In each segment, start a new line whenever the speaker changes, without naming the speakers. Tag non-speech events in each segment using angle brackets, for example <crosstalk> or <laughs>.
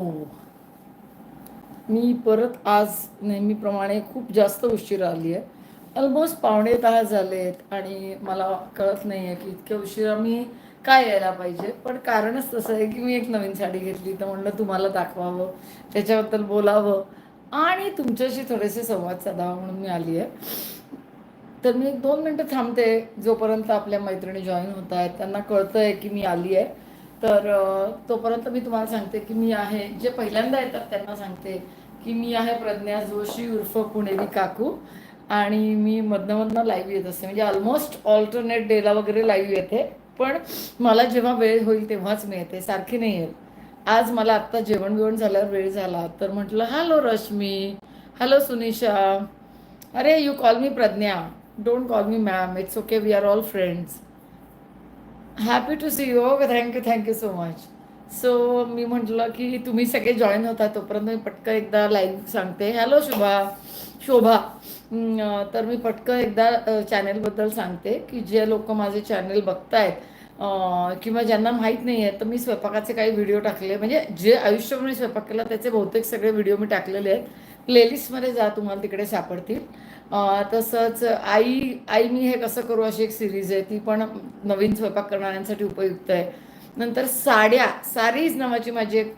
हो. मी परत आज नेहमीप्रमाणे खूप जास्त उशीर आली आहे ऑलमोस्ट पावणे दहा झाले आहेत आणि मला कळत नाही आहे की इतक्या उशिरा मी काय यायला पाहिजे. पण कारणच तसं आहे की मी एक नवीन साडी घेतली. तर म्हणलं तुम्हाला दाखवावं त्याच्याबद्दल बोलावं आणि तुमच्याशी थोडेसे संवाद साधावा म्हणून मी आली आहे तर मी एक दोन मिनटं थांबते. जोपर्यंत आपल्या मैत्रिणी जॉईन होत आहेत त्यांना कळतं आहे की मी आली आहे तर तोपर्यंत मी तुम्हाला सांगते की मी आहे जे पहिल्यांदा येतात त्यांना सांगते की मी आहे प्रज्ञा जोशी उर्फ पुणेरी काकू. आणि मी मधनं मधनं लाईव्ह येत असते. म्हणजे ऑलमोस्ट ऑल्टरनेट डेला वगैरे लाईव्ह येते. पण मला जेव्हा वेळ होईल तेव्हाच मी येते सारखी नाही येत. आज मला आत्ता जेवण बिवण झाल्यावर वेळ झाला. तर म्हटलं हॅलो रश्मी. हॅलो सुनिशा. अरे you call me Pragya. Don't call me ma'am it's okay we are all friends happy to see you okay thank you thank you so much so मी म्हटलं की तुम्ही सगळे जॉईन होता तोपर्यंत मी पटकन एकदा लाईव्ह सांगते. हॅलो शुभा. शोभा. तर मी पटकन एकदा चॅनेलबद्दल सांगते की जे लोक माझे चॅनेल बघतायत किंवा ज्यांना माहीत नाही आहे तर मी स्वयंपाकाचे काही व्हिडिओ टाकले. म्हणजे जे आयुष्यभर मी स्वयंपाक केला त्याचे बहुतेक सगळे व्हिडिओ मी टाकलेले आहेत. प्लेलिस्टमध्ये जा तुम्हाला तिकडे सापडतील. तसंच आई आई मी हे कसं करू अशी एक सिरीज आहे ती पण नवीन स्वयंपाक करणाऱ्यांसाठी उपयुक्त आहे. नंतर साड्या सारीज नावाची माझी एक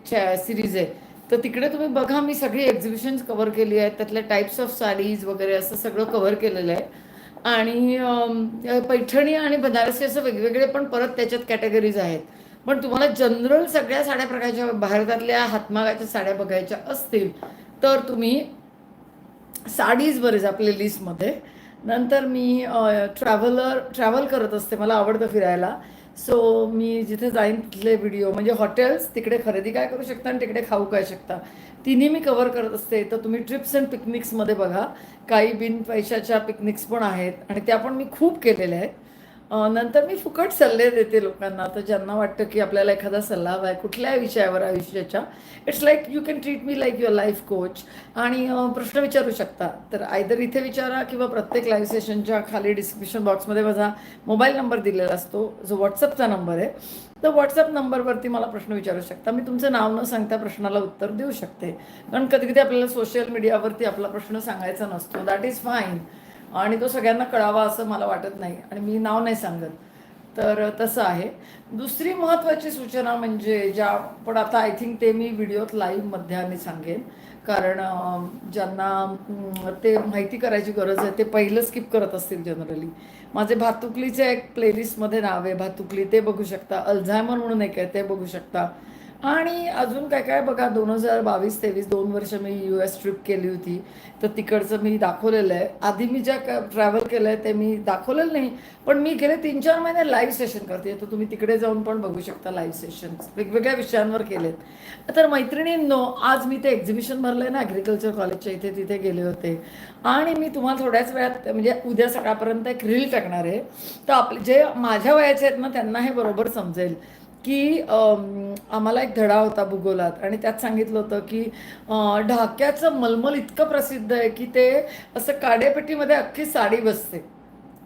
सिरीज आहे. तर तिकडे तुम्ही बघा मी सगळी एक्झिबिशन्स कव्हर केली आहेत. त्यातल्या टाईप्स ऑफ साडीज वगैरे असं सगळं कव्हर केलेलं आहे. आणि पैठणी आणि बनारसी असं वेगवेगळे पण परत त्याच्यात कॅटेगरीज आहेत. पण तुम्हाला जनरल सगळ्या साड्या प्रकारच्या भारतातल्या हातमागाच्या साड्या बघायच्या असतील तर तुम्ही साडीज बरेच आपल्या लिस्टमध्ये नंतर मी ट्रॅव्हलर ट्रॅव्हल करत असते. मला आवडतं फिरायला. सो मी जिथे जाईन तिथले व्हिडिओ म्हणजे हॉटेल्स तिकडे खरेदी काय करू शकता आणि तिकडे खाऊ काय शकता. तिन्ही मी कवर करत असते. तर तुम्ही ट्रिप्स अँड पिकनिक्समध्ये बघा. काही बिन पैशाच्या पिकनिक्स पण आहेत आणि त्या पण मी खूप केलेल्या आहेत. नंतर मी फुकट सल्ले देते लोकांना. तर ज्यांना वाटतं की आपल्याला एखादा सल्ला हवा आहे कुठल्याही विषयावर आयुष्याच्या it's like you can treat me like your life coach आणि प्रश्न विचारू शकता. तर आयदर इथे विचारा किंवा प्रत्येक लाईव्ह सेशनच्या खाली डिस्क्रिप्शन बॉक्समध्ये माझा मोबाईल नंबर दिलेला असतो. जो व्हॉट्सअपचा नंबर आहे. तर व्हॉट्सअप नंबरवरती मला प्रश्न विचारू शकता. मी तुमचं नाव न सांगता प्रश्नाला उत्तर देऊ शकते. कारण कधी कधी आपल्याला सोशल मीडियावरती आपला प्रश्न सांगायचा नसतो. दॅट इज फाईन आणि तो सगळ्यांना कळावा असं मला वाटत नाही आणि मी नाव नाही सांगत. तर तसं आहे. दुसरी महत्त्वाची सूचना म्हणजे ज्या पण आता आय थिंक ते मी व्हिडिओत लाईव्हमध्ये आणि सांगेन. कारण ज्यांना ते माहिती करायची गरज आहे ते पहिलं स्किप करत असतील जनरली माझे भातुकलीचे एक प्लेलिस्टमध्ये नाव आहे भातुकली ते बघू शकता. अल्झायमर म्हणून एक आहे ते बघू शकता. आणि अजून काय काय बघा दोन हजार बावीस तेवीस दोन वर्ष मी यू एस ट्रिप केली होती. तर तिकडचं मी दाखवलेलं आहे. आधी मी ज्या ट्रॅव्हल केलं आहे ते मी दाखवलेलं नाही पण मी गेले तीन चार महिने लाईव्ह सेशन करते. तर तुम्ही तिकडे जाऊन पण बघू शकता लाईव्ह सेशन वेगवेगळ्या विषयांवर केलेत. तर मैत्रिणींनो आज मी ते एक्झिबिशन भरलं आहे ना ॲग्रिकल्चर कॉलेजच्या इथे तिथे गेले होते. आणि मी तुम्हाला थोड्याच वेळात म्हणजे उद्या सकाळपर्यंत एक रील टाकणार आहे. तर आपले जे माझ्या वयाचे आहेत ना त्यांना हे बरोबर समजेल. की आम्हाला एक धडा होता भूगोलात आणि त्यात सांगितलं होतं की ढाक्याचं मलमल इतकं प्रसिद्ध आहे की ते असं काड्यापेटीमध्ये अख्खी साडी बसते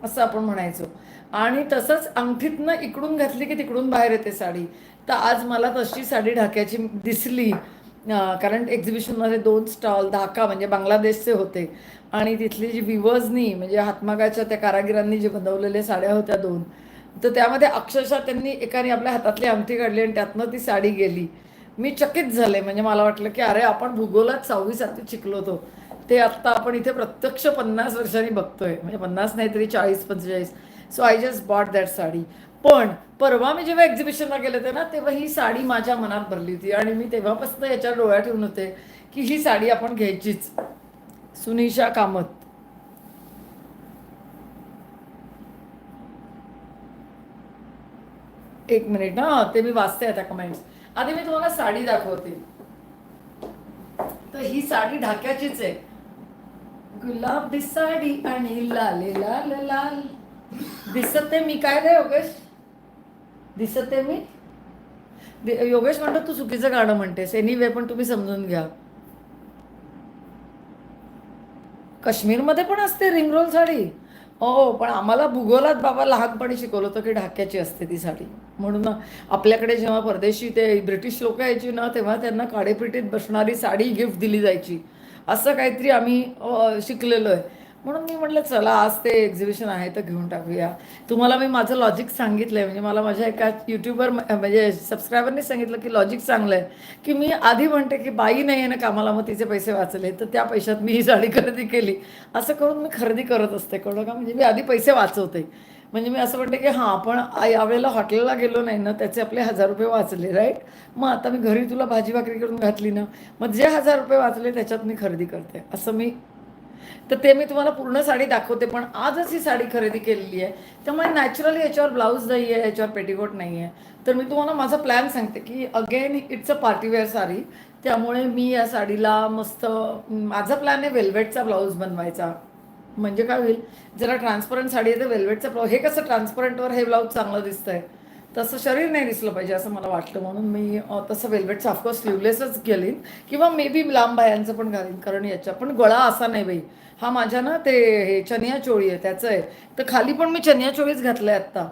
असं आपण म्हणायचो. आणि तसंच अंगठीतनं इकडून घातली की तिकडून बाहेर येते साडी. तर आज मला तशी साडी ढाक्याची दिसली कारण एक्झिबिशनमध्ये दोन स्टॉल ढाका म्हणजे बांगलादेशचे होते. आणि तिथली जी विवर्सनी म्हणजे हातमागाच्या त्या कारागिरांनी जे बनवलेल्या साड्या होत्या दोन तर त्यामध्ये अक्षरशः त्यांनी एकाने आपल्या हातातली अंगठी काढली आणि त्यातनं ती साडी गेली. मी चकित झाले. म्हणजे मला वाटलं की अरे आपण भूगोलात सहावी सातवीत शिकलो होतो. ते आत्ता आपण इथे प्रत्यक्ष पन्नास वर्षांनी बघतोय. म्हणजे पन्नास नाही तरी चाळीस पंचेचाळीस. So I just bought that sari. पण परवा मी जेव्हा एक्झिबिशनला गेले होते ना तेव्हा ही साडी माझ्या मनात भरली होती. आणि मी तेव्हापासून याच्या डोळ्यात ठेवून होते की ही साडी आपण घ्यायचीच. सुनिशा कामत. एक मिनिट ना ते मी वाचते आता कमेंट्स आधी मी तुम्हाला साडी दाखवते. तर ही साडी ढाक्याचीच आहे. गुलाबी साडी आणि लाले लाल लाल. दिसते मी. काय रे योगेश? दिसते मी? योगेश म्हणतो तू चुकीचं गाणं म्हणतेस. एनिवे पण तुम्ही समजून घ्या. काश्मीरमध्ये पण असते रिंग रोल साडी. हो, हो पण आम्हाला भूगोलात बाबा लहानपणी शिकवलं होतं की ढाक्याची असते ती साडी. म्हणून आपल्याकडे जेव्हा परदेशी ते ब्रिटिश लोक यायची ना तेव्हा त्यांना काडेपिटीत बसणारी साडी गिफ्ट दिली जायची. असं काहीतरी आम्ही शिकलेलो आहे. म्हणून मी म्हटलं चला आज ते एक्झिबिशन आहे तर घेऊन टाकूया. तुम्हाला मी माझं लॉजिक सांगितलं आहे म्हणजे मला माझ्या एका यूट्यूबर म्हणजे सबस्क्रायबरने सांगितलं की लॉजिक चांगलं आहे की मी आधी म्हणते की बाई नाही आहे ना कामाला मग तिचे पैसे वाचले तर त्या पैशात मी ही साडी खरेदी केली. असं करून मी खरेदी करत असते. कळलं का? म्हणजे मी आधी पैसे वाचवते. म्हणजे मी असं म्हणते की हां आपण यावेळेला हॉटेलला गेलो नाही ना त्याचे आपले हजार रुपये वाचले राईट मग आता मी घरी तुला भाजी भाकरी करून घातली ना मग जे हजार रुपये वाचले त्याच्यात मी खरेदी करते. असं मी तर ते मी तुम्हाला पूर्ण साडी दाखवते पण आजच ही साडी खरेदी केलेली आहे. त्यामुळे नॅचरली याच्यावर ब्लाऊज नाही आहे याच्यावर पेटीकोट नाही आहे. तर मी तुम्हाला माझा प्लॅन सांगते की again it's a party wear sari. त्यामुळे मी या साडीला मस्त माझा प्लॅन आहे वेल्वेटचा ब्लाऊज बनवायचा. म्हणजे काय होईल जरा ट्रान्सपरंट साडी आहे तर वेल्वेटचा ब्लाऊज हे कसं ट्रान्सपरंटवर हे ब्लाऊज चांगलं दिसतंय. तसं शरीर नाही दिसलं पाहिजे असं मला वाटलं. म्हणून मी तसं वेल्वेटचं ऑफकोर्स स्लीवलेसच घालीन. किंवा मे बी लांब बायांचं पण घालीन कारण याच्या पण गळा असा नाही बाई. हा माझ्या ना ते हे चनिया चोळी आहे त्याचं आहे. तर खाली पण मी चनिया चोळीच घातलं आहे आत्ता.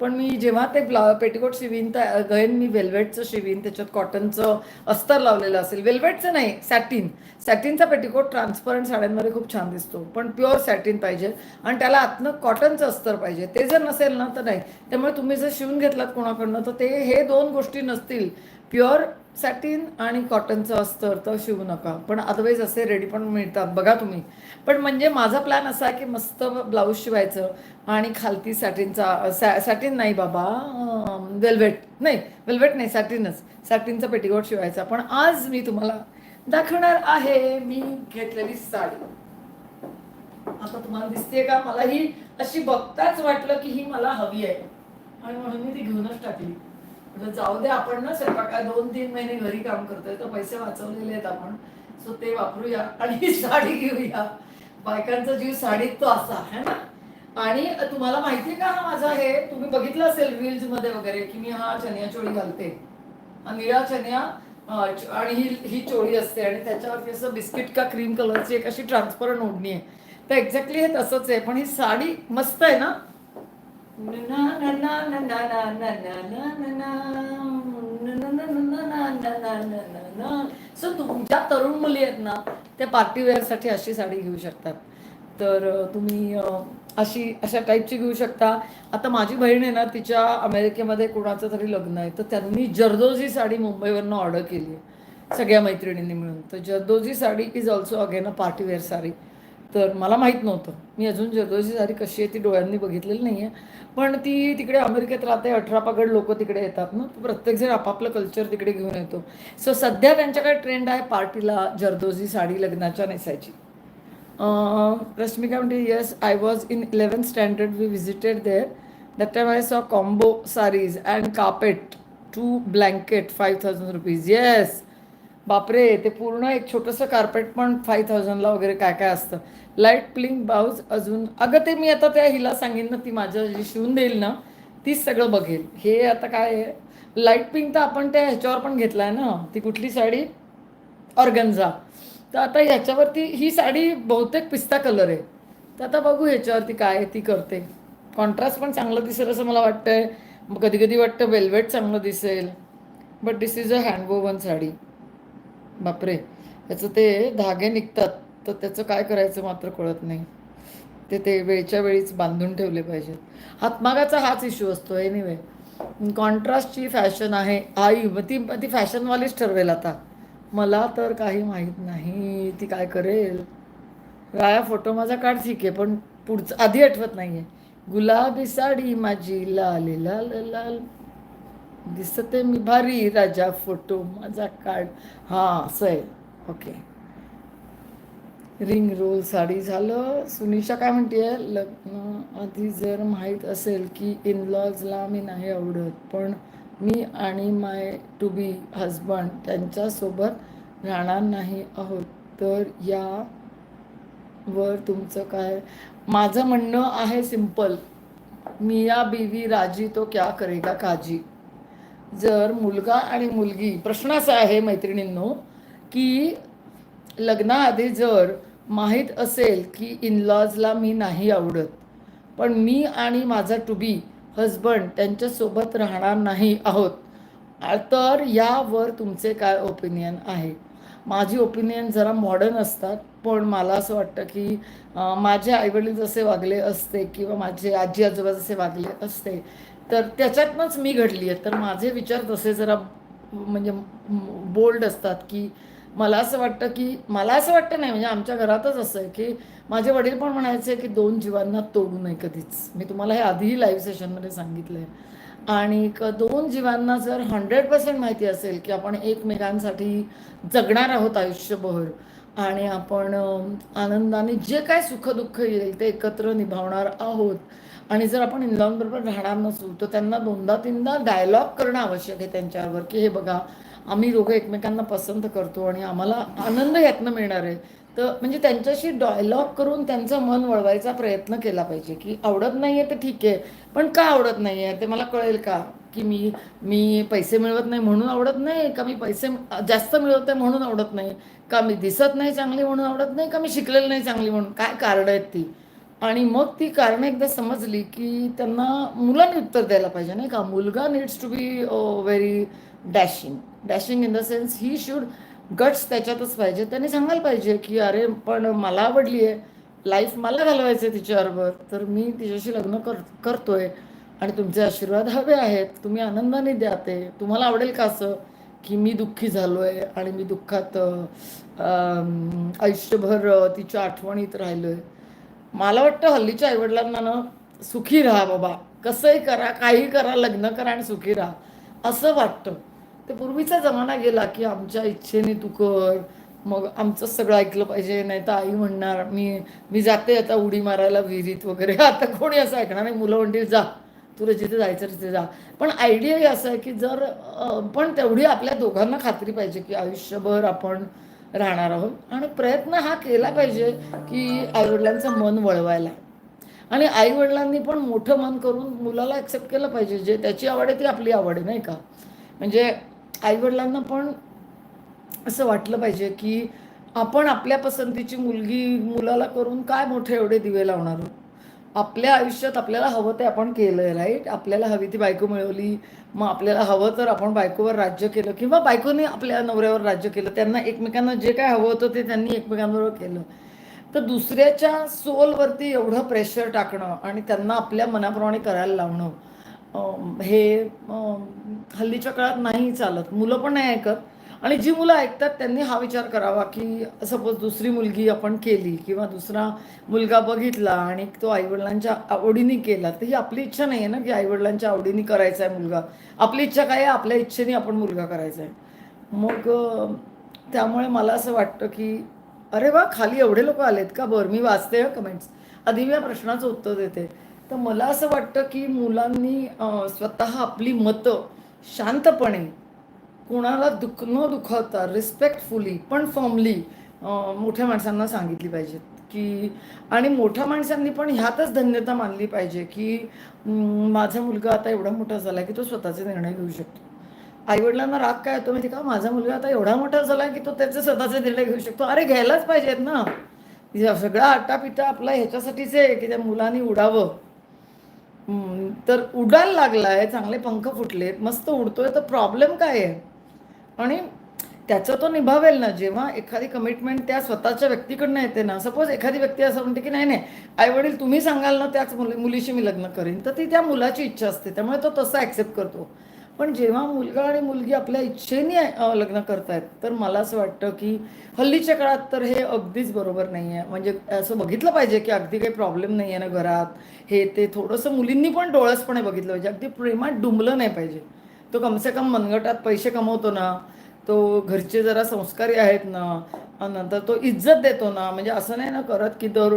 पण मी जेव्हा ते ब्ला पेटिकोट शिवीन तर गैन मी वेल्वेटचं शिवीन त्याच्यात कॉटनचं अस्तर लावलेलं असेल. वेल्वेटचं नाही सॅटिन. सॅटिनचा पेटिकोट ट्रान्सपरंट साड्यांमध्ये खूप छान दिसतो पण प्युअर सॅटिन पाहिजे. आणि त्याला आतनं कॉटनचं अस्तर पाहिजे. ते जर नसेल ना तर नाही. त्यामुळे तुम्ही जर शिवून घेतलात कोणाकडनं तर ते हे दोन गोष्टी नसतील. प्युअर सॅटिन आणि कॉटनचं अस्तर तर शिवू नका. पण अदरवाईज असे रेडी पण मिळतात बघा तुम्ही. पण म्हणजे माझा प्लॅन असा आहे की मस्त ब्लाऊज शिवायचं आणि खालती सॅटिनचा सॅ सॅटिन नाही बाबा वेल्वेट नाही वेल्वेट नाही सॅटिनच सॅटिनचा पेटीकोट शिवायचा. पण आज मी तुम्हाला दाखवणार आहे मी घेतलेली साडी. आता तुम्हाला दिसते का? मला ही अशी बघताच वाटलं की ही मला हवी आहे. आणि म्हणून मी ती घेऊनच टाकली. जाऊ दे आपण ना स्वयंपाका दोन तीन महिने घरी काम करतोय तर पैसे वाचवलेले आहेत आपण. सो ते वापरूया आणि ही <laughs> साडी घेऊया. बायकांचा जीव साडीत तो असा है ना? आणि तुम्हाला माहिती का हा माझा हे तुम्ही बघितलं असेल रील्समध्ये वगैरे की मी हा चनिया चोळी घालते. हा निळा चनिया आणि ही ही चोळी असते आणि त्याच्यावरती असं बिस्किट का क्रीम कलरची एक अशी ट्रान्सपरंट ओढणी आहे. तर एक्झॅक्टली हे तसंच आहे पण ही साडी मस्त आहे ना? सो तुमच्या तरुण मुली आहेत ना त्या पार्टीवेअरसाठी अशी साडी घेऊ शकतात तर तुम्ही अशी अशा टाईपची घेऊ शकता आता माझी बहीण आहे ना तिच्या अमेरिकेमध्ये कोणाचं तरी लग्न आहे तर त्यांनी जर्दोजी साडी मुंबईवरनं ऑर्डर केली सगळ्या मैत्रिणींनी मिळून तर zardozi sari is also again a party wear sari तर मला माहीत नव्हतं. मी अजून जर्दोजी साडी कशी आहे ती डोळ्यांनी बघितलेली नाही आहे पण ती तिकडे अमेरिकेत राहते अठरा पगड लोक तिकडे येतात ना. प्रत्येकजण आपापलं कल्चर तिकडे घेऊन येतो. सो सध्या त्यांच्याकडे ट्रेंड आहे पार्टीला जर्दोजी साडी लग्नाच्या नेसायची. रश्मिका म्हणते म्हणते I was in in 11th standard. We visited there. That time I saw combo sarees and carpet. Two blanket 5000 rupees. Yes. बापरे ते पूर्ण एक छोटंसं कार्पेट पण फाईव्ह थाउजंडला वगैरे काय काय असतं. लाइट प्लिंग बाऊज अजून अगं ते मी आता त्या हिला सांगेन ना ती माझ्या जी शिवून देईल ना तीच सगळं बघेल. हे आता काय आहे? लाइट पिंक तर आपण त्या ह्याच्यावर पण घेतला आहे ना ती कुठली साडी? ऑर्गन्झा. तर आता ह्याच्यावरती ही साडी बहुतेक पिस्ता कलर आहे. तर आता बघू ह्याच्यावरती काय आहे ती करते. कॉन्ट्रास्ट पण चांगलं दिसेल असं मला वाटतंय. मग कधी कधी वाटतं वेल्वेट चांगलं दिसेल. But this is a handwoven sari. बापरे त्याचं ते धागे निघतात तर त्याचं काय करायचं मात्र कळत नाही. ते ते वेळच्या वेळीच बांधून ठेवले पाहिजेत. हातमागाचा हाच इश्यू असतो एनिवे कॉन्ट्रास्टची फॅशन आहे. आई मग ती ती फॅशनवालीच ठरवेल आता. मला तर काही माहीत नाही ती काय करेल. राया फोटो माझा काढ ठीक आहे पण पुढचं आधी आठवत नाही आहे गुलाबी साडी माझी लाल लाल लाल. दिसते मी भारी राजा फोटो माझा कार्ड हां असं आहे. ओके रिंग रोल साडी झालं. सुनिशा काय म्हणते लग्न आधी जर माहीत असेल की इन लॉजला मी नाही आवडत पण मी आणि माय टू बी हजबंड त्यांच्यासोबत राहणार नाही आहोत. तर या वर तुमचं काय? माझं म्हणणं आहे सिंपल मिया बीवी राजी तो क्या करेगा काजी? जर मुलगा आणि मुलगी प्रश्न असा आहे मैत्रिणींनो की लग्नाआधी जर माहीत असेल की इन लॉजला मी नाही आवडत पण मी आणि माझा टू बी हजबंड त्यांच्यासोबत राहणार नाही आहोत तर यावर तुमचे काय ओपिनियन आहे? माझी ओपिनियन जरा मॉडर्न असतात पण मला असं वाटतं की माझे आईवडील जसे वागले असते किंवा माझे आजी आजोबा जसे वागले असते तर त्याच्यातनंच मी घडली आहे तर माझे विचार तसे जरा म्हणजे बोल्ड असतात की मला असं वाटतं की मला असं वाटतं नाही म्हणजे आमच्या घरातच असं आहे की माझे वडील पण म्हणायचे की दोन जीवांना तोडू नये कधीच. मी तुम्हाला हे आधीही लाईव्ह सेशनमध्ये सांगितलं आहे आणि क दोन जीवांना जर हंड्रेड पर्सेंट माहिती असेल की आपण एकमेकांसाठी जगणार आहोत आयुष्यभर आणि आपण आनंदाने जे काय सुखदुःख येईल ते एकत्र निभावणार आहोत आणि जर आपण इंग्लंडबरोबर राहणार नसू तर त्यांना दोनदा तीनदा डायलॉग करणं आवश्यक आहे त्यांच्यावर की हे बघा आम्ही दोघं एकमेकांना पसंत करतो आणि आम्हाला आनंद यातनं मिळणार आहे. तर म्हणजे त्यांच्याशी डायलॉग करून त्यांचं मन वळवायचा प्रयत्न केला पाहिजे की आवडत नाही आहे तर ठीक आहे पण का आवडत नाही आहे ते मला कळेल का? की मी मी पैसे मिळवत नाही म्हणून आवडत नाही का मी पैसे जास्त मिळवत आहे म्हणून आवडत नाही का मी दिसत नाही चांगली म्हणून आवडत नाही का मी शिकलेलं नाही चांगली म्हणून? काय कारण आहेत ती? आणि मग ती कारणं एकदा समजली की त्यांना मुलांनी उत्तर द्यायला पाहिजे नाही का? मुलगा needs to be very dashing dashing in the sense he should guts त्याच्यातच पाहिजे. त्यांनी सांगायला पाहिजे की अरे पण मला आवडली आहे. लाईफ मला घालवायचं आहे तिच्याबरोबर. तर मी तिच्याशी लग्न कर करतोय आणि तुमचे आशीर्वाद हवे आहेत. तुम्ही आनंदाने द्या ते. तुम्हाला आवडेल का असं? की मी दुःखी झालो आहे आणि मी दुःखात आयुष्यभर तिच्या आठवणीत राहिलो आहे मला वाटतं हल्लीच्या आईवडिलांना ना सुखी राहा बाबा. कसंही करा काही करा लग्न करा आणि सुखी राहा. असं वाटतं. ते पूर्वीचा जमाना गेला की आमच्या इच्छेने तू कर मग आमचं सगळं ऐकलं पाहिजे नाही तर आई म्हणणार मी मी जाते आता उडी मारायला विहिरीत वगैरे. <laughs> आता कोणी असं ऐकणार नाही मुलं म्हणतील जा तुला जिथे जायचं तिथे जा. पण आयडिया असं आहे की जर पण तेवढी आपल्या दोघांना खात्री पाहिजे की आयुष्यभर आपण राहणार आहोत. आणि प्रयत्न हा केला पाहिजे की आईवडिलांचं मन वळवायला. आणि आईवडिलांनी पण मोठं मन करून मुलाला ॲक्सेप्ट केलं पाहिजे. जे त्याची आवड आहे ती आपली आवड आहे नाही का? म्हणजे आईवडिलांना पण असं वाटलं पाहिजे की आपण आपल्या पसंतीची मुलगी मुलाला करून काय मोठे एवढे दिवे लावणार आहोत? आपल्या आयुष्यात आपल्याला हवं ते आपण केलं राईट आपल्याला हवी ती बायको मिळवली. मग आपल्याला हवं तर आपण बायकोवर राज्य केलं किंवा बायकोने आपल्या नवऱ्यावर राज्य केलं. त्यांना एकमेकांना जे काय हवं होतं ते त्यांनी एकमेकांबरोबर केलं. तर दुसऱ्याच्या सोलवरती एवढं प्रेशर टाकणं आणि त्यांना आपल्या मनाप्रमाणे करायला लावणं हे हल्लीच्या काळात नाही चालत. मुलं पण नाही ऐकत. आणि जी मुलं ऐकतात त्यांनी हा विचार करावा की सपोज दुसरी मुलगी आपण केली किंवा दुसरा मुलगा बघितला आणि तो आईवडिलांच्या आवडीने केला तर ही आपली इच्छा नाही आहे ना की आईवडिलांच्या आवडीने करायचा आहे मुलगा. आपली इच्छा काय आहे? आपल्या इच्छेने आपण मुलगा करायचा आहे मग त्यामुळे मला असं वाटतं की अरे वा खाली एवढे लोक आलेत का? बरं मी वाचते कमेंट्स आधी मी या प्रश्नाचं उत्तर देते. तर मला असं वाटतं की मुलांनी स्वतः आपली मतं शांतपणे कोणाला दुख न दुखावता रिस्पेक्टफुली पण फॉर्मली मोठ्या माणसांना सांगितली पाहिजेत की आणि मोठ्या माणसांनी पण ह्यातच धन्यता मानली पाहिजे की माझा मुलगा आता एवढा मोठा झाला की तो स्वतःचे निर्णय घेऊ शकतो. आईवडिलांना राग काय येतो माहिती का? माझा मुलगा आता एवढा मोठा झाला की तो त्याचे स्वतःचे निर्णय घेऊ शकतो. अरे घ्यायलाच पाहिजेत ना. या सगळा आटापिटा आपला ह्याच्यासाठीच आहे की त्या मुलांनी उडावं. तर उडायला लागलाय चांगले पंख फुटलेत मस्त उडतोय तर प्रॉब्लेम काय आहे? आणि त्याचं तो निभावेल ना. जेव्हा एखादी कमिटमेंट त्या स्वतःच्या व्यक्तीकडनं येते ना. सपोज एखादी व्यक्ती असं म्हणते की नाही नाही आई वडील तुम्ही सांगाल ना त्याच मुली मुलीशी मी लग्न करेन. तर ती त्या मुलाची इच्छा असते. त्यामुळे तो तसा ॲक्सेप्ट करतो. पण जेव्हा मुलगा आणि मुलगी आपल्या इच्छेने लग्न करतायत तर मला असं वाटतं की हल्लीच्या काळात तर हे अगदीच बरोबर नाही आहे म्हणजे असं बघितलं पाहिजे की अगदी काही प्रॉब्लेम नाही आहे ना घरात. हे ते थोडंसं मुलींनी पण डोळसपणे बघितलं पाहिजे. अगदी प्रेमात डुंबलं नाही पाहिजे. तो कमसे कम मनगटात पैसे कमवतो ना तो घरचे जरा संस्कारी आहेत ना नंतर तो इज्जत देतो ना म्हणजे असं नाही ना करत की दर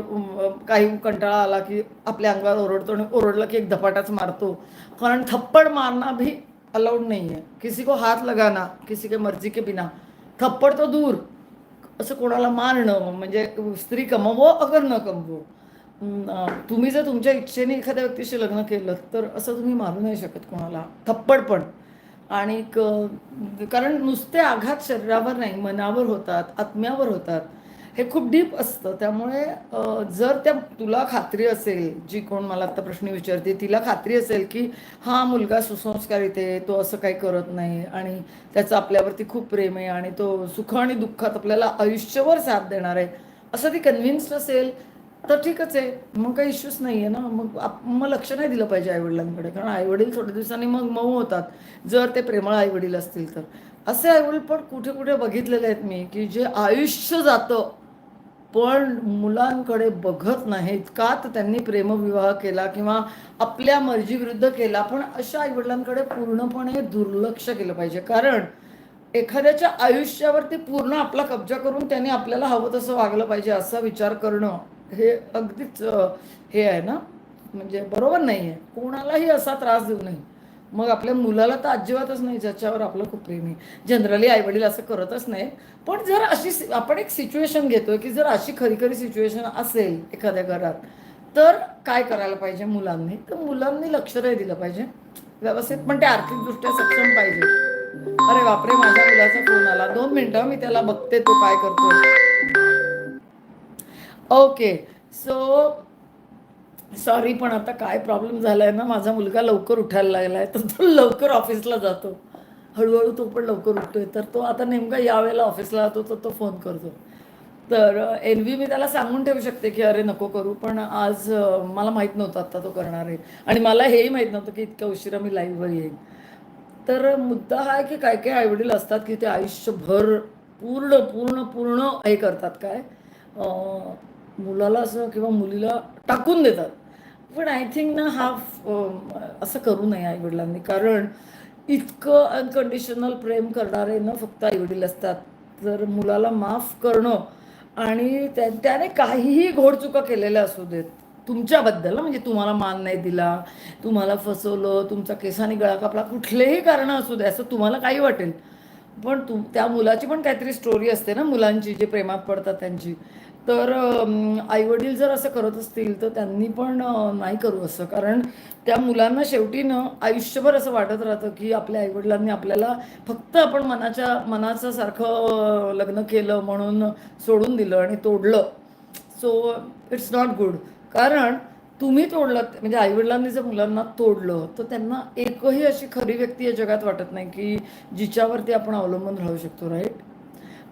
काही कंटाळा आला की आपल्या अंगावर ओरडतो आणि ओरडला की एक धपाटाच मारतो. कारण थप्पड मारना भी अलाउड नहीं है किसी को हात लगाना किसी के मर्जी के बिना. थप्पड तो दूर. असं कोणाला मारणं म्हणजे स्त्री कमवो अगर न कमवो. तुम्ही जर तुमच्या इच्छेने एखाद्या व्यक्तीशी लग्न केलं तर असं तुम्ही मारू नाही शकत कोणाला. थप्पड पण. आणि कारण नुसते आघात शरीरावर नाही मनावर होतात आत्म्यावर होतात. हे खूप डीप असतं. त्यामुळे जर त्या तुला खात्री असेल जी कोण मला आता प्रश्न विचारते तिला खात्री असेल की हा मुलगा सुसंस्कारित आहे तो असं काही करत नाही आणि त्याचं आपल्यावरती खूप प्रेम आहे आणि तो सुख आणि दुःखात आपल्याला आयुष्यभर साथ देणार आहे असं ती कन्व्हिन्स्ड असेल तर ठीकच आहे. मग काही इश्यूच नाही आहे ना. मग आप- मग लक्ष नाही दिलं पाहिजे आईवडिलांकडे. कारण आईवडील थोड्या दिवसांनी मग मऊ होतात. जर ते प्रेमळ आईवडील असतील तर. असे आईवडील पण कुठे कुठे बघितलेले आहेत मी की जे आयुष्य जातं पण मुलांकडे बघत नाहीत का तर त्यांनी प्रेमविवाह केला किंवा आपल्या मर्जीविरुद्ध केला पण अशा आईवडिलांकडे पूर्णपणे दुर्लक्ष केलं पाहिजे. कारण एखाद्याच्या आयुष्यावरती पूर्ण आपला कब्जा करून त्याने आपल्याला हवं तसं वागलं पाहिजे असा विचार करणं हे अगदीच हे आहे ना? म्हणजे बरोबर नाही आहे कोणालाही असा त्रास देऊ नये. मग आपल्या मुलाला तर अजिबातच नाही ज्याच्यावर आपलं खूप प्रेम आहे. जनरली आईवडील असं करतच नाही पण जर अशी आपण एक सिच्युएशन घेतोय की जर अशी खरी खरी सिच्युएशन असेल एखाद्या घरात तर काय करायला पाहिजे मुलांनी? तर मुलांनी लक्ष नाही दिलं पाहिजे. व्यवस्थित पण ते आर्थिकदृष्ट्या सक्षम पाहिजे. अरे बापरे माझ्या मुलाचा फोन आला. दोन मिनिटं मी त्याला बघते तो काय करतो ओके सो सॉरी पण आता काय प्रॉब्लेम झाला आहे ना? माझा मुलगा लवकर उठायला लागला आहे तर तो लवकर ऑफिसला जातो. हळूहळू तो पण लवकर उठतोय. तर तो आता नेमका यावेळेला ऑफिसला जातो तर तो फोन करतो. तर एन व्ही मी त्याला सांगून ठेवू शकते की अरे नको करू. पण आज मला माहीत नव्हतं आत्ता तो करणार आहे. आणि मला हेही माहीत नव्हतं की इतक्या उशिरा मी लाईव्हवर येईन. तर मुद्दा हा आहे की काय काय आईवडील असतात की ते आयुष्यभर पूर्ण पूर्ण पूर्ण हे करतात काय? मुलाला असं किंवा मुलीला टाकून देतात. पण आय थिंक ना हा असं करू नये आईवडिलांनी. कारण इतकं अनकंडिशनल प्रेम करणारे ना फक्त आईवडील असतात. तर मुलाला माफ करणं आणि त्या त्याने काहीही घोडचुका केलेल्या असू देत तुमच्याबद्दल म्हणजे तुम्हाला मान नाही दिला तुम्हाला फसवलं तुमचा केसाने गळा कापला कुठलेही कारण असू दे असं तुम्हाला काही वाटेल. पण तू त्या मुलाची पण काहीतरी स्टोरी असते ना मुलांची जे प्रेमात पडतात त्यांची. तर आईवडील जर असं करत असतील तर त्यांनी पण नाही करू असं. कारण त्या मुलांना शेवटी न आयुष्यभर असं वाटत राहतं की आपल्या आईवडिलांनी आपल्याला फक्त आपण मनाच्या मनाचं सारखं लग्न केलं म्हणून सोडून दिलं आणि तोडलं. सो इट्स नॉट गुड कारण तुम्ही तोडलं म्हणजे आईवडिलांनी जर मुलांना तोडलं तर त्यांना एकही अशी खरी व्यक्ती या जगात वाटत नाही की जिच्यावरती आपण अवलंबून राहू शकतो राईट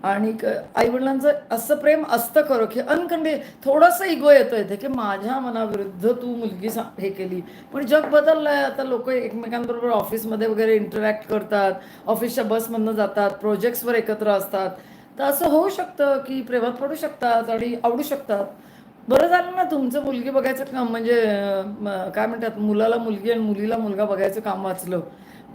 आणि आईवडिलांचं असं प्रेम असतं खरं की अनकंडे थोडंसं इगो येतो येते की माझ्या मनाविरुद्ध तू मुलगी सा हे केली. पण जग बदललं आहे आता लोक एकमेकांबरोबर ऑफिसमध्ये वगैरे इंटरॅक्ट करतात ऑफिसच्या बसमधनं जातात प्रोजेक्ट्सवर एकत्र असतात. तर असं होऊ शकतं की प्रेमात पडू शकतात आणि आवडू शकतात. बरं झालं ना तुमचं मुलगी बघायचं काम म्हणजे काय म्हणतात मुलाला मुलगी आणि मुलीला मुलगा बघायचं काम वाचलं.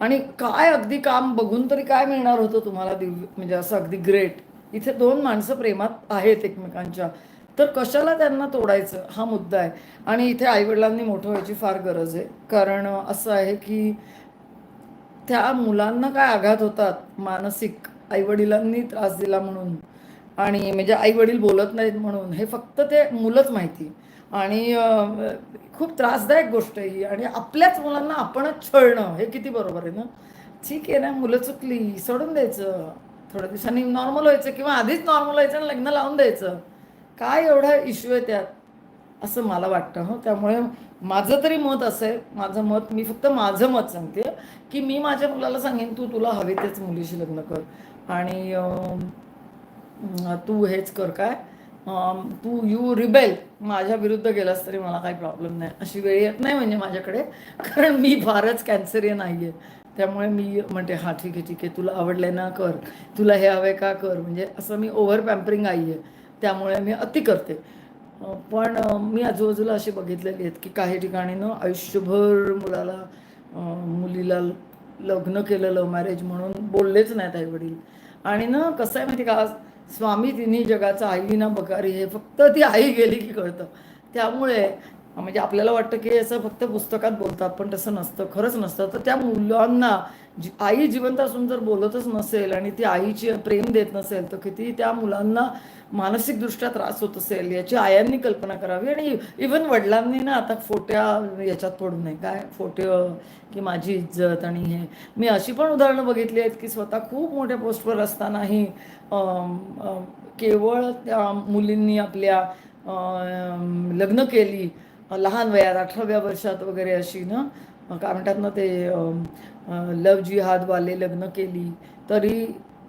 आणि काय अगदी काम बघून तरी काय मिळणार होतं तुम्हाला दिव्य म्हणजे असं अगदी ग्रेट इथे दोन माणसं प्रेमात आहेत एकमेकांच्या. तर कशाला त्यांना तोडायचं? हा मुद्दा आहे. आणि इथे आईवडिलांनी मोठं व्हायची फार गरज आहे. कारण असं आहे की त्या मुलांना काय आघात होतात? मानसिक. आईवडिलांनी त्रास दिला म्हणून. आणि म्हणजे आईवडील बोलत नाहीत म्हणून. हे फक्त ते मुलंच माहिती. आणि खूप त्रासदायक गोष्ट आहे ही. आणि आपल्याच मुलांना आपणच छळणं हे किती बरोबर आहे ना? ठीक आहे ना मुलं चुकली सोडून द्यायचं. थोड्या दिवसांनी नॉर्मल व्हायचं किंवा आधीच नॉर्मल व्हायचं आणि लग्न लावून द्यायचं. काय एवढा इश्यू आहे त्यात? असं मला वाटतं हो. त्यामुळे माझं तरी मत असं आहे. माझं मत मी फक्त माझं मत सांगते की मी माझ्या मुलाला सांगेन तू तुला हवे तेच मुलीशी लग्न कर. आणि तू हेच कर. काय? तू यू रिबेल माझ्या विरुद्ध गेलास तरी मला काही प्रॉब्लेम नाही. अशी वेळ येत नाही म्हणजे माझ्याकडे. कारण मी फारच कॅन्सरियन आहे त्यामुळे मी म्हणते हा ठीक आहे ठीक आहे. तुला आवडले ना कर. तुला हे हवे का कर. म्हणजे असं मी ओव्हर पॅम्परिंग आई आहे त्यामुळे मी अति करते. पण मी आजूबाजूला अशी बघितलेली आहेत की काही ठिकाणी ना आयुष्यभर मुलाला मुलीला लग्न केलं लव्ह मॅरेज म्हणून बोललेच नाहीत आई वडील. आणि ना कसं आहे माहिती का? स्वामी तिन्ही जगाचा आई ना बकारी हे फक्त ती आई गेली की कळतं. त्यामुळे म्हणजे आपल्याला वाटतं की असं फक्त पुस्तकात बोलतात पण तसं नसतं. खरंच नसतं. तर त्या मुलांना आई जिवंत असून जर बोलतच नसेल आणि ती आईची प्रेम देत नसेल तर किती त्या मुलांना मानसिकदृष्ट्या त्रास होत असेल याची आयांनी कल्पना करावी आणि इवन वडिलांनी ना आता फोट्या याच्यात पडू नये. काय? फोटे की माझी इज्जत आणि हे. मी अशी पण उदाहरणं बघितली आहेत की स्वतः खूप मोठ्या पोस्टवर असतानाही केवळ त्या मुलींनी आपल्या लग्न केली लहान वयात अठराव्या वर्षात वगैरे अशी ना काय म्हणतात ना ते लव जिहादवाले लग्न केली तरी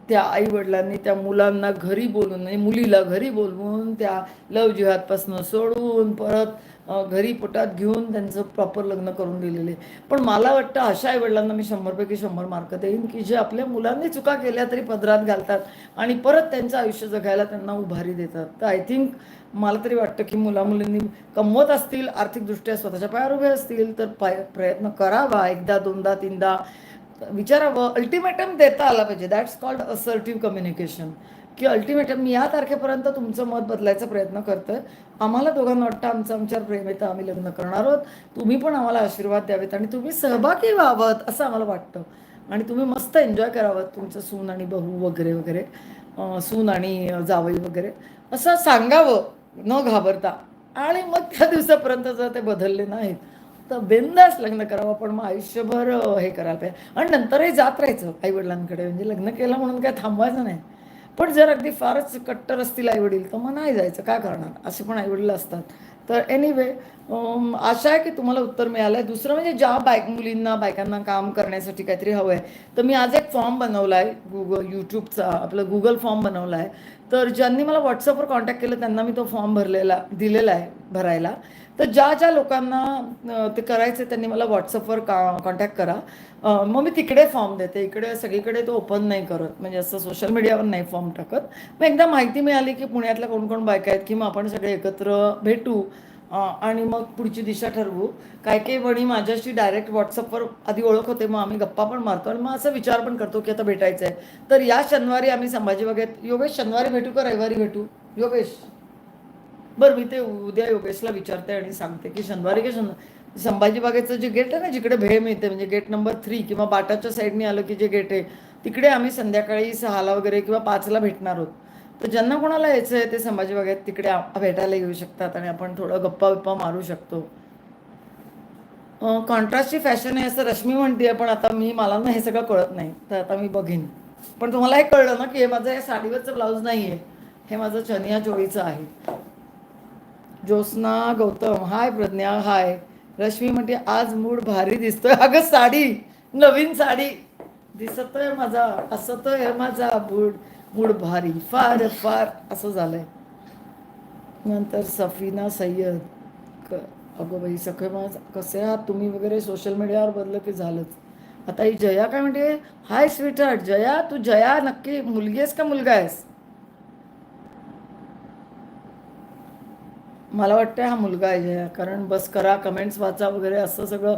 त्या आई वडिलांनी त्या मुलांना घरी बोलून म्हणजे मुलीला घरी बोलवून त्या लव जिहादपासून सोडून परत घरी पोटात घेऊन त्यांचं प्रॉपर लग्न करून दिलेले. पण मला वाटतं अशा आई वडिलांना मी शंभरपैकी शंभर मार्क देईन की जे आपल्या मुलांनी चुका केल्या तरी पदरात घालतात आणि परत त्यांचं आयुष्य जगायला त्यांना उभारी देतात. तर आय थिंक मला तरी वाटतं की मुलामुलींनी कमवत असतील आर्थिकदृष्ट्या स्वतःच्या पायावर उभे असतील तर पाय प्रयत्न करावा. एकदा दोनदा तीनदा विचारावं. अल्टिमेटम देता आला पाहिजे. दॅट्स कॉल्ड असर्टिव्ह कम्युनिकेशन की अल्टिमेटम मी या तारखेपर्यंत तुमचं मत बदलायचा प्रयत्न करतोय. आम्हाला दोघांना वाटतं आमचं आमच्यावर प्रेम येतं आम्ही लग्न करणार आहोत. तुम्ही पण आम्हाला आशीर्वाद द्यावेत आणि तुम्ही सहभागी व्हावत असं आम्हाला वाटतं. आणि तुम्ही मस्त एन्जॉय करावं तुमचं सून आणि बहू वगैरे वगैरे. सून आणि जावई वगैरे. असं सांगावं न घाबरता. आणि मग त्या दिवसापर्यंत जर ते बदलले नाहीत तर बिंदास लग्न करावं पण मग आयुष्यभर हे करायला पाहिजे. आणि नंतरही जात राहायचं आईवडिलांकडे. म्हणजे लग्न केलं म्हणून काय थांबवायचं नाही. पण जर अगदी फारच कट्टर असतील आईवडील तर मग नाही जायचं. काय करणार? असे पण आईवडील असतात. तर एनिवे आशा आहे की तुम्हाला उत्तर मिळालं आहे दुसरं म्हणजे ज्या बायक मुलींना बायकांना काम करण्यासाठी काहीतरी हवं आहे तर मी आज एक फॉर्म बनवला आहे गुगल यूट्यूबचा आपलं गुगल फॉर्म बनवला आहे तर ज्यांनी मला व्हॉट्सअपवर कॉन्टॅक्ट केलं त्यांना मी तो फॉर्म भरलेला दिलेला आहे भरायला. तर ज्या ज्या लोकांना ते करायचे त्यांनी मला व्हॉट्सअपवर का कॉन्टॅक्ट करा. मग मी तिकडे फॉर्म देते. इकडे सगळीकडे तो ओपन नाही करत. म्हणजे असं सोशल मीडियावर नाही फॉर्म टाकत. मग एकदा माहिती मिळाली की पुण्यातल्या कोण कोण बायका आहेत की मग आपण सगळे एकत्र भेटू. आणि मग पुढची दिशा ठरवू. काय काही वणी माझ्याशी डायरेक्ट व्हॉट्सअपवर आधी ओळख होते. मग आम्ही गप्पा पण मारतो आणि मग असं विचार पण करतो की आता भेटायचं आहे तर या शनिवारी आम्ही संभाजी बागेत योगेश शनिवारी भेटू का रविवारी भेटू? योगेश. बरं मी ते उद्या योगेशला विचारते आणि सांगते की शनिवारी की शनिवारी संभाजी बागेचं जे गेट आहे ना जिकडे भेळ मिळते म्हणजे गेट नंबर थ्री किंवा बाटाच्या साईडने आलं की जे गेट आहे तिकडे आम्ही संध्याकाळी सहाला वगैरे किंवा पाचला भेटणार आहोत. तर ज्यांना कोणाला यायचं आहे ते संभाजी बागेत तिकडे भेटायला येऊ शकतात आणि आपण थोडं गप्पा बिप्पा मारू शकतो. कॉन्ट्रास्टची फॅशन आहे असं रश्मी म्हणते पण आता मी मला ना हे सगळं कळत नाही. तर आता मी बघेन. पण तुम्हाला हे कळलं ना की हे माझं हे साडीवरचं ब्लाऊज नाही आहे हे माझं चनिया चोळीचं आहे. ज्योत्स्ना गौतम हाय प्रज्ञा हाय. रश्मी म्हणते आज मूड भारी दिसतोय. अगं साडी नवीन साडी. दिसतोय माझा असतोय माझा मूड. मूड भारी फार फार. असं झालंय. नंतर सफीना सय्यद. क अगं बाई सखय माझ कसे आहात तुम्ही वगैरे? सोशल मीडियावर बदलं की झालंच. आता ही जया काय म्हणते? हाय स्वीटहार्ट जया तू जया नक्की मुलगी आहेस का मुलगा आहेस? मला वाटतं हा मुलगा आहे जया. कारण बस करा कमेंट्स वाचा वगैरे असं सगळं.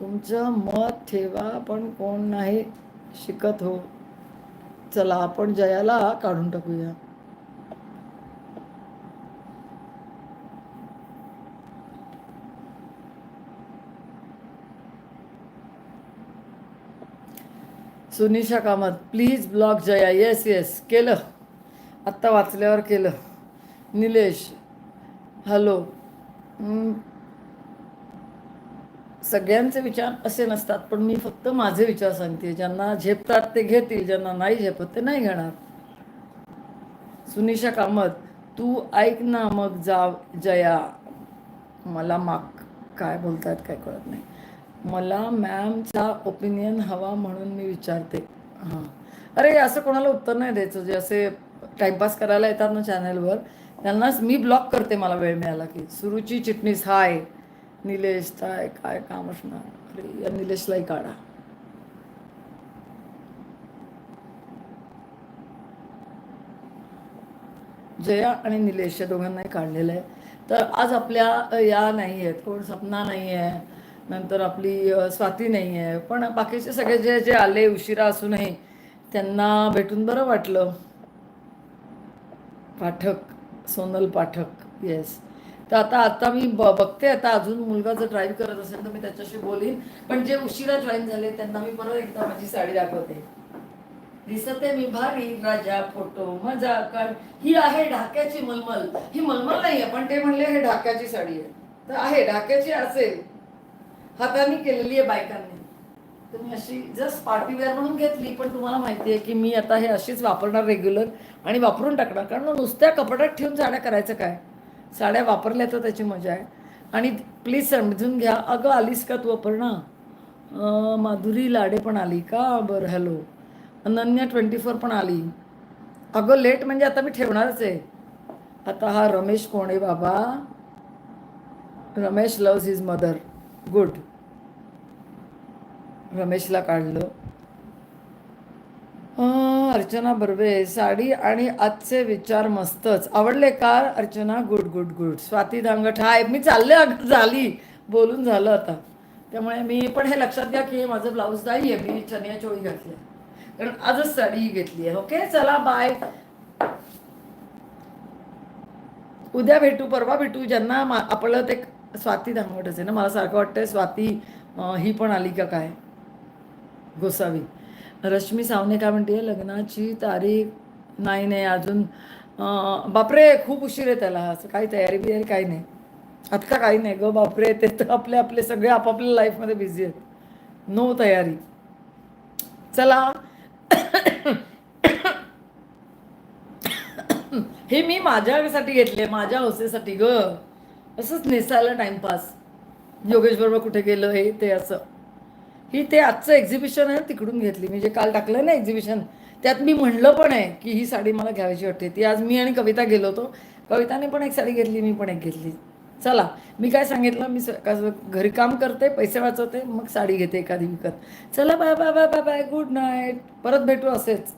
तुमचं मत ठेवा पण कोण नाही शिकत हो. चला आपण जयाला काढून टाकूया. Sunisha Kamat please block Jaya. Yes yes केलं. आत्ता वाचल्यावर केलं. निलेश हॅलो. हम्म. सगळ्यांचे विचार असे नसतात पण मी फक्त माझे विचार सांगते. ज्यांना झेपतात ते घेतील ज्यांना नाही झेपत ते नाही घेणार. सुनिशा कामत तू ऐक ना मग जा जया. मला माग काय बोलतायत काय कळत नाही. मला मॅमचा ओपिनियन हवा म्हणून मी विचारते. हां. अरे असं कोणाला उत्तर नाही द्यायचं जे असे टाईमपास करायला येतात ना चॅनलवर त्यांनाच मी ब्लॉक करते मला वेळ मिळाला की सुरुची चिटणीस हाय निलेश काय काय काम असणार? अरे या निलेशलाही काढा. जया आणि निलेश या दोघांनाही काढलेलं आहे. तर आज आपल्या या नाही आहेत. कोण? सपना नाही आहे. नंतर आपली स्वाती नाही आहे. पण बाकीचे सगळे जे जे आले उशिरा असूनही त्यांना भेटून बरं वाटलं. पाठक. सोनल पाठक येस तर आता आता मी ब बघते आता अजून मुलगा जर ड्राईव्ह करत असेल तर मी त्याच्याशी बोलीन. पण जे उशिरा ड्राईव्ह झाले त्यांना मी परत एकदा माझी साडी दाखवते. दिसते मी भारी राजा फोटो मजा काढ. ही आहे ढाक्याची मलमल. ही मलमल नाहीये पण ते म्हणले हे ढाक्याची साडी आहे. तर आहे ढाक्याची असेल. हाताने केलेली आहे बायकांनी. तर मी अशी जस्ट पार्टीवेअर म्हणून घेतली पण तुम्हाला माहिती आहे की मी आता हे अशीच वापरणार रेग्युलर आणि वापरून टाकणार. कारण नुसत्या कपड्यात ठेवून साड्या करायचं काय? साड्या वापरल्या तर त्याची मजा आहे. आणि प्लीज समजून घ्या अगं आलीस का तू अपर्णा माधुरी लाडे पण आली का? बरं हॅलो अनन्या ट्वेंटी फोर पण आली. अगं लेट म्हणजे आता मी ठेवणारच आहे. आता हा रमेश कोण आहे बाबा? Ramesh loves his mother good रमेशला काढलं. अर्चना बर्वे साडी आणि आजचे विचार मस्तच. आवडले का Archana? Good good good. Swati Dangat. Hi मी चालले अगं झाली. बोलून झालं आता. त्यामुळे मी पण हे लक्षात घ्या की हे माझं ब्लाऊज नाही आहे. मी चनिया चोळी घातली कारण आजच साडी घेतली आहे. ओके चला बाय उद्या भेटू परवा भेटू. ज्यांना मा आपलं ते स्वाती दांगटच आहे ना. मला सारखं वाटतंय स्वाती ही पण आली का काय? गोसावी. रश्मी सावने काय म्हणते लग्नाची तारीख नाही नाही अजून बापरे खूप उशीर आहे त्याला. असं काही तयारी बियारी काही नाही. आता काही नाही ग बापरे ते तर आपले आपले सगळे आपापल्या लाईफमध्ये बिझी आहेत. नो तयारी. चला. हे मी माझ्यासाठी घेतले माझ्या हौसेसाठी ग. असंच नेसायला टाइमपास योगेश बरोबर कुठे गेलं हे ते असं. ही ते आजचं एक्झिबिशन आहे तिकडून घेतली. मी जे काल टाकलं ना एक्झिबिशन त्यात मी म्हणलं पण आहे की ही साडी मला घ्यायची वाटते. ती आज मी आणि कविता गेलो होतो. कविताने पण एक साडी घेतली मी पण एक घेतली. चला मी काय सांगितलं? मी घरी काम करते पैसे वाचवते मग साडी घेते एखादी विकत. चला bye bye bye bye bye good night परत भेटू असेच.